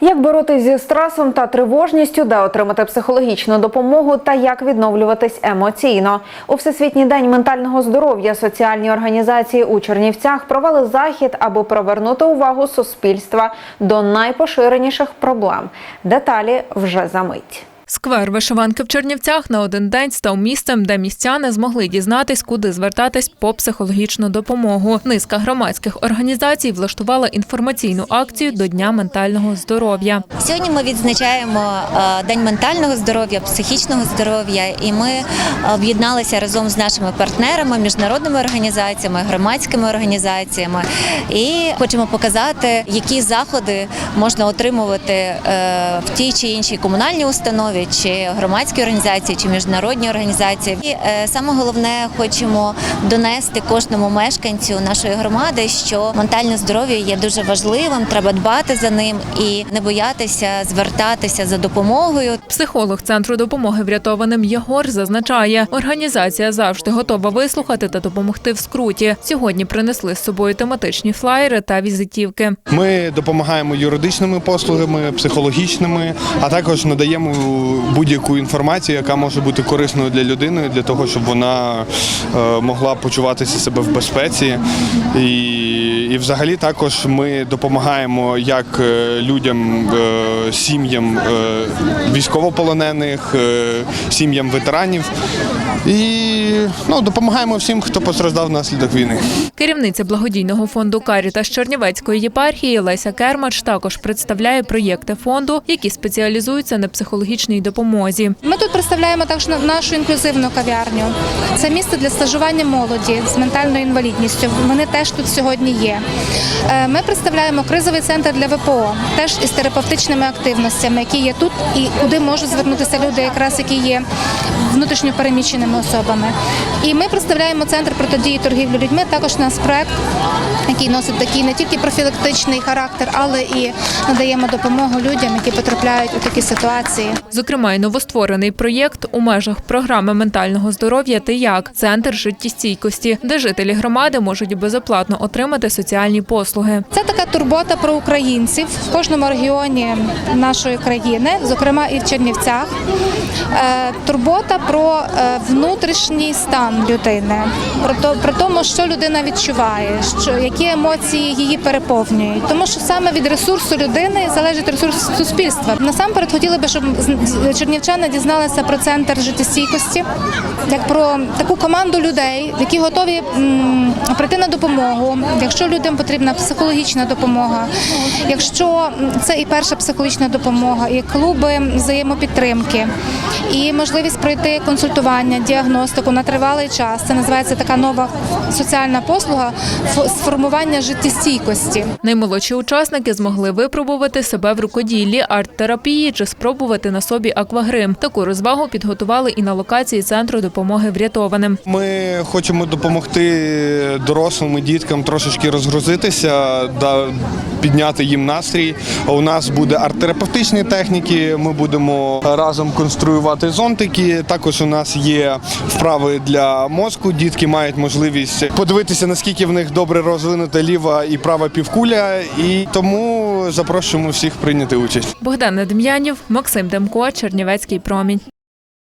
Як боротись зі стресом та тривожністю, де отримати психологічну допомогу та як відновлюватись емоційно у всесвітній день ментального здоров'я соціальні організації у Чернівцях провели захід, аби привернути увагу суспільства до найпоширеніших проблем. Деталі вже за мить. Сквер вишиванки в Чернівцях на один день став місцем, де містяни змогли дізнатись, куди звертатись по психологічну допомогу. Низка громадських організацій влаштувала інформаційну акцію до Дня ментального здоров'я. Сьогодні ми відзначаємо е, День ментального здоров'я, психічного здоров'я, і ми е, об'єдналися разом з нашими партнерами, міжнародними організаціями, громадськими організаціями, і хочемо показати, які заходи можна отримувати е, в тій чи іншій комунальній установі, чи громадській організації, чи міжнародній організації. І е, саме головне, хочемо донести кожному мешканцю нашої громади, що ментальне здоров'я є дуже важливим, треба дбати за ним і не боятися звертатися за допомогою. Психолог центру допомоги врятованим Єгор зазначає, організація завжди готова вислухати та допомогти в скруті. Сьогодні принесли з собою тематичні флаєри та візитівки. Ми допомагаємо юридичними послугами, психологічними, а також надаємо будь-яку інформацію, яка може бути корисною для людини, для того, щоб вона е, могла почуватися себе в безпеці. І, і взагалі також ми допомагаємо як е, людям, е, сім'ям е, військовополонених, сім'ям ветеранів. І ну, допомагаємо всім, хто постраждав внаслідок війни. Керівниця благодійного фонду Карітас Чернівецької єпархії Леся Кермач також представляє проєкти фонду, які спеціалізуються на психологічній допомозі. Ми тут представляємо також на- нашу інклюзивну кав'ярню. Це місце для стажування молоді з ментальною інвалідністю. Вони теж тут сьогодні є. Е, Ми представляємо кризовий центр для ВПО, теж із терапевтичними активностями, які є тут, і куди можуть звернутися люди, якраз які є внутрішньо переміщеними особами. І ми представляємо центр протидії торгівлі людьми. Також у нас проект, який носить такий не тільки профілактичний характер, але і надаємо допомогу людям, які потрапляють у такі ситуації. Зокрема, й новостворений проєкт у межах програми ментального здоров'я «Ти як» центр життєстійкості, де жителі громади можуть безоплатно отримати соціальні послуги. Це турбота про українців в кожному регіоні нашої країни, зокрема і в Чернівцях. Е, Турбота про е, внутрішній стан людини, про то тому, що людина відчуває, що які емоції її переповнюють. Тому що саме від ресурсу людини залежить ресурс суспільства. Насамперед хотіли би, щоб чернівчани дізналися про центр життєстійкості, як про таку команду людей, які готові прийти на допомогу, якщо людям потрібна психологічна допомога, якщо це і перша психологічна допомога, і клуби взаємопідтримки, і можливість пройти консультування, діагностику на тривалий час. Це називається така нова соціальна послуга сформування життєстійкості. Наймолодші учасники змогли випробувати себе в рукоділлі, арт-терапії чи спробувати на собі аквагрим. Таку розвагу підготували і на локації центру допомоги врятованим. Ми хочемо допомогти дорослим і діткам трошечки розгрузитися, да, підняти їм настрій. У нас буде арт-терапевтичні техніки. Ми будемо разом конструювати зонтики. Також у нас є вправи для мозку. Дітки мають можливість подивитися, наскільки в них добре розвинута ліва і права півкуля. І тому запрошуємо всіх прийняти участь. Богдан Дем'янів, Максим Демко, Чернівецький промінь.